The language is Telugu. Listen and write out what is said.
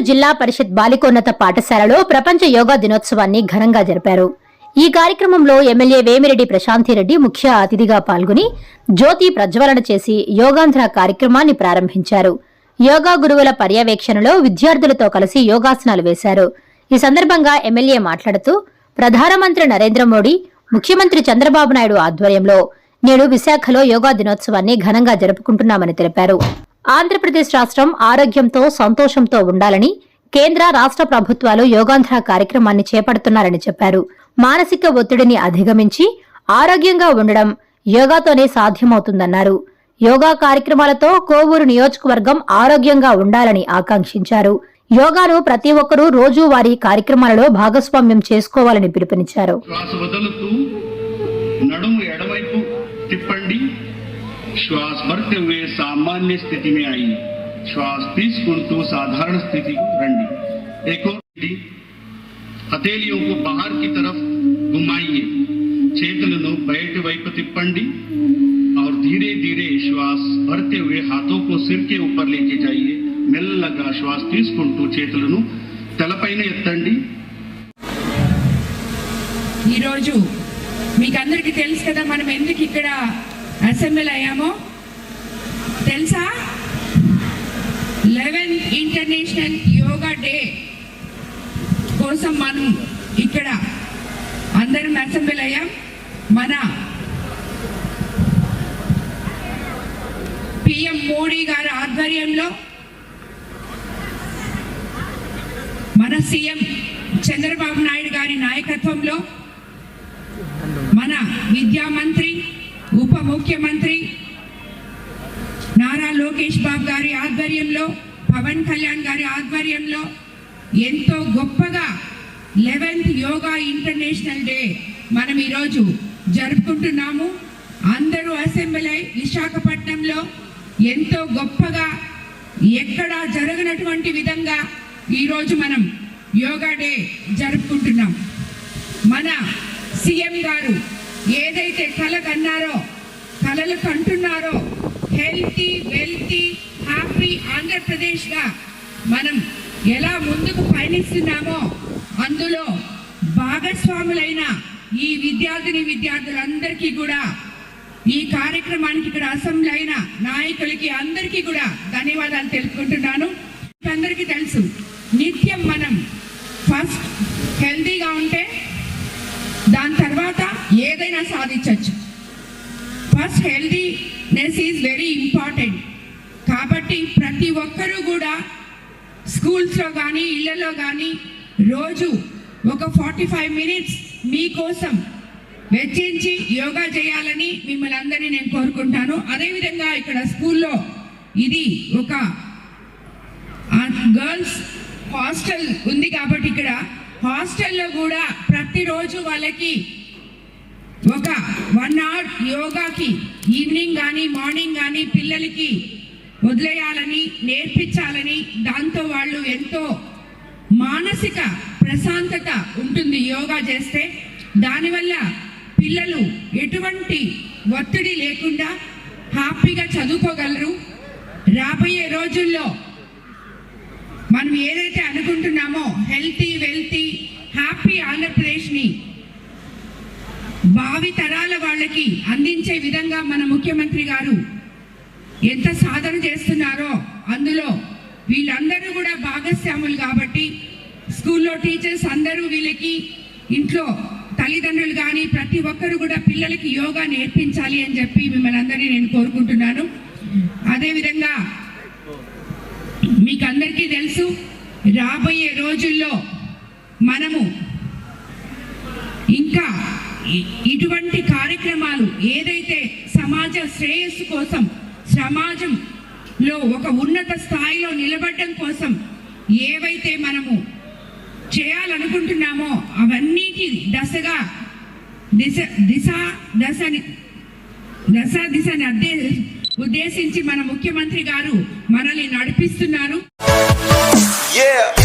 ఏలూరు జిల్లా పరిషత్ బాలికోన్నత పాఠశాలలో ప్రపంచ యోగా దినోత్సవాన్ని ఘనంగా జరిపారు. ఈ కార్యక్రమంలో ఎమ్మెల్యే వేమిరెడ్డి ప్రశాంతిరెడ్డి ముఖ్య అతిథిగా పాల్గొని జ్యోతి ప్రజ్వలన చేసి యోగాంధ్ర కార్యక్రమాన్ని ప్రారంభించారు. యోగా గురువుల పర్యవేక్షణలో విద్యార్థులతో కలిసి యోగాసనాలు వేశారు. ఈ సందర్భంగా ఎమ్మెల్యే మాట్లాడుతూ ప్రధానమంత్రి నరేంద్ర మోడీ ముఖ్యమంత్రి చంద్రబాబు నాయుడు ఆధ్వర్యంలో నేడు విశాఖలో యోగా దినోత్సవాన్ని ఘనంగా జరుపుకుంటున్నామని తెలిపారు. ఆంధ్రప్రదేశ్ రాష్ట్రం ఆరోగ్యంతో సంతోషంతో ఉండాలని కేంద్ర రాష్ట్ర ప్రభుత్వాలు యోగాంధ్ర కార్యక్రమాన్ని చేపడుతున్నారని చెప్పారు. మానసిక ఒత్తిడిని అధిగమించి ఆరోగ్యంగా ఉండడం యోగాతోనే సాధ్యమవుతుందన్నారు. యోగా కార్యక్రమాలతో కోవూరు నియోజకవర్గం ఆరోగ్యంగా ఉండాలని ఆకాంక్షించారు. యోగాను ప్రతి ఒక్కరూ రోజువారీ కార్యక్రమాలలో భాగస్వామ్యం చేసుకోవాలని పిలుపునిచ్చారు. श्वास भरते हुए सामान्य स्थिति में आई। श्वास तीस कुंटू तो साधारण स्थिति को रंडी एक और हथेलियों को बाहर की तरफ़ घुमाइए। चेतन बैठ वही पंडी। और धीरे धीरे श्वास भरते हुए हाथों को सिर के ऊपर लेके जाइए। मेल लगा श्वास तीस कुंटू तो चेतलनु तलपाइने यत्तंडी శ్వాస తీసుకుంటూ చేతులను తలపైన ఎత్తండి ఈరోజు మీకందరికీ తెలుసు में इंद्र की कड़ा అసెంబ్లీ అయ్యామో. తెలుసా? లెవెన్ ఇంటర్నేషనల్ యోగా డే కోసం మనం ఇక్కడ అందరం అసెంబ్లీ అయ్యాం. మన పిఎం మోడీ గారి ఆధ్వర్యంలో మన సీఎం చంద్రబాబు నాయుడు గారి నాయకత్వంలో మన విద్యా మంత్రి ముఖ్యమంత్రి నారా లోకేష్ బాబు గారి ఆధ్వర్యంలో పవన్ కళ్యాణ్ గారి ఆధ్వర్యంలో ఎంతో గొప్పగా లెవెన్త్ యోగా ఇంటర్నేషనల్ డే మనం ఈరోజు జరుపుకుంటున్నాము. అందరూ అసెంబ్లీ అయి విశాఖపట్నంలో ఎంతో గొప్పగా ఎక్కడా జరగనటువంటి విధంగా ఈరోజు మనం యోగా డే జరుపుకుంటున్నాం. మన సీఎం గారు ఏదైతే కలగన్నారో కలలు కంటున్నారో హెల్తీ వెల్తీ హ్యాపీ ఆంధ్రప్రదేశ్గా మనం ఎలా ముందుకు పయనిస్తున్నామో అందులో భాగస్వాములైన ఈ విద్యార్థిని విద్యార్థులందరికీ కూడా ఈ కార్యక్రమానికి ఇక్కడ అసెంబ్లీ అయిన నాయకులకి అందరికీ కూడా ధన్యవాదాలు తెలుపుకుంటున్నాను. అందరికీ తెలుసు నిత్యం మనం ఫస్ట్ హెల్తీగా ఉంటే దాని తర్వాత ఏదైనా సాధించవచ్చు first healthiness is very important. కాబట్టి ప్రతి ఒక్కరూ కూడా స్కూల్స్లో కానీ ఇళ్ళలో కానీ రోజు ఒక ఫార్టీ ఫైవ్ మినిట్స్ మీకోసం వెచ్చించి యోగా చేయాలని మిమ్మల్ని అందరినీ నేను కోరుకుంటాను. అదేవిధంగా ఇక్కడ స్కూల్లో ఇది ఒక గర్ల్స్ హాస్టల్ ఉంది కాబట్టి ఇక్కడ హాస్టల్లో కూడా ప్రతిరోజు వాళ్ళకి యోగాకి ఈవినింగ్ కానీ మార్నింగ్ కానీ పిల్లలకి వదిలేయాలని నేర్పించాలని దాంతో వాళ్ళు ఎంతో మానసిక ప్రశాంతత ఉంటుంది యోగా చేస్తే. దానివల్ల పిల్లలు ఎటువంటి ఒత్తిడి లేకుండా హ్యాపీగా చదువుకోగలరు. రాబోయే రోజుల్లో మనం ఏదైతే అనుకుంటున్నామో హెల్తీ వెల్తీ హ్యాపీ ఆంధ్రప్రదేశ్ని భావి తరాల వాళ్ళకి అందించే విధంగా మన ముఖ్యమంత్రి గారు ఎంత సాధన చేస్తున్నారో అందులో వీళ్ళందరూ కూడా భాగస్వాములు కాబట్టి స్కూల్లో టీచర్స్ అందరూ వీళ్ళకి ఇంట్లో తల్లిదండ్రులు కానీ ప్రతి ఒక్కరు కూడా పిల్లలకి యోగా నేర్పించాలి అని చెప్పి మిమ్మల్ని అందరినీ నేను కోరుకుంటున్నాను. అదేవిధంగా మీకు అందరికీ తెలుసు రాబోయే రోజుల్లో మనము ఇంకా ఇటువంటి కార్యక్రమాలు ఏదైతే సమాజ శ్రేయస్సు కోసం సమాజంలో ఒక ఉన్నత స్థాయిలో నిలబడడం కోసం ఏవైతే మనము చేయాలనుకుంటున్నామో అవన్నిటి దశగా దిశ దిశ దశని దశ దిశని అద్దే ఉద్దేశించి మన ముఖ్యమంత్రి గారు మనల్ని నడిపిస్తున్నారు Yeah.